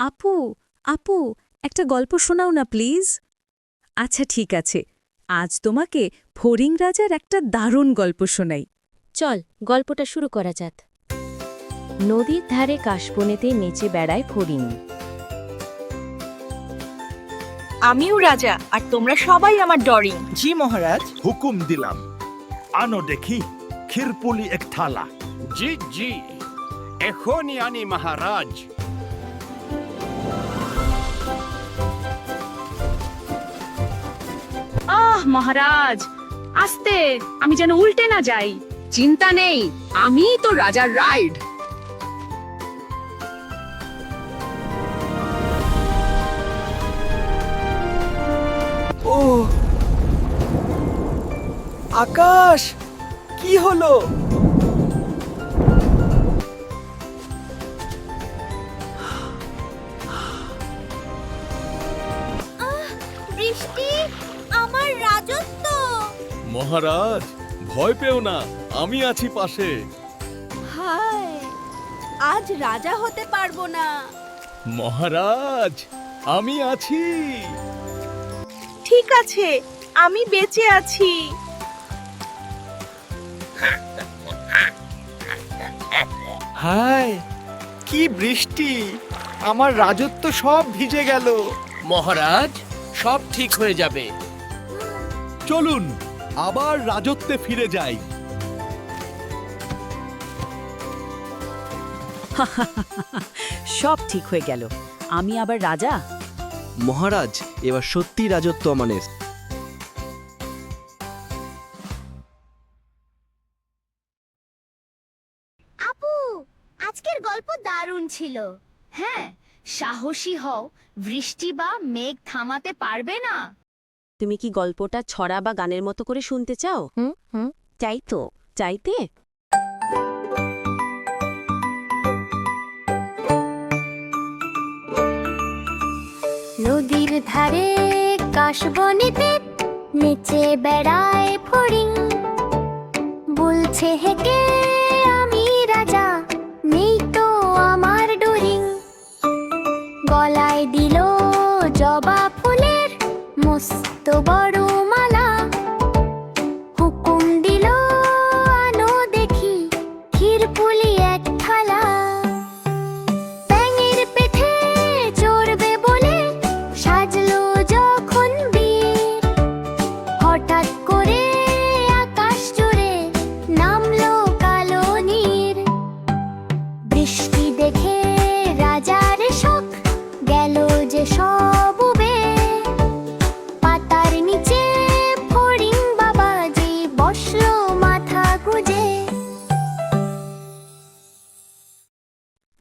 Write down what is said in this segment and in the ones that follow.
আপু আপু একটা গল্প শোনাও না প্লিজ। আচ্ছা ঠিক আছে। আজ তোমাকে ফরিং রাজার একটা দারুণ গল্প শোনাই। চল গল্পটা শুরু করা যাক। নদীর ধারে কাশবনেতে নেচে বেড়ায় ফড়িং। আমিও রাজা আর তোমরা সবাই আমার ডরিং। জি মহারাজ। হুকুম দিলাম। আনো দেখি ক্ষীরপুলি এক থালা। জি জি। এখনই আনি মহারাজ। মহারাজ। আস্তে আমি যেন উল্টে না যাই। চিন্তা নেই আমি তো রাজার রাইড। ও আকাশ কি হলো? বৃষ্টি? আমার রাজত্ব। মহারাজ ভয় পেও না আমি আছি পাশে। হায় আজ রাজা হতে পারব না। মহারাজ আমি আছি। ঠিক আছে আমি বেঁচে আছি। হায় কি বৃষ্টি আমার রাজত্ব সব ভিজে গেল। মহারাজ সব ঠিক হয়ে যাবে। চলুন আবার রাজত্বে ফিরে যাই। সব ঠিক হয়ে গেল। আমি আবার রাজা? মহারাজ এবার সত্যি রাজত্ব আমানের আপু আজকের গল্প দারুণ ছিল। হ্যাঁ সাহসী হও বৃষ্টি বা মেঘ থামাতে পারবে না। তুমি কি গল্পটা ছড়া বা গানের মতো করে শুনতে চাও? হুম হুম। চাই তো। চাইতে? নদীর ধারে কাশবনেতে নেচে বেড়ায় ফড়িং। বলছে হেকে মস্ত বড়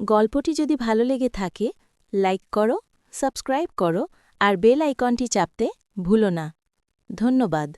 গল্পটি যদি ভালো লেগে থাকে, লাইক করো, সাবস্ক্রাইব করো, আর বেল আইকনটি চাপতে ভুলো না। ধন্যবাদ।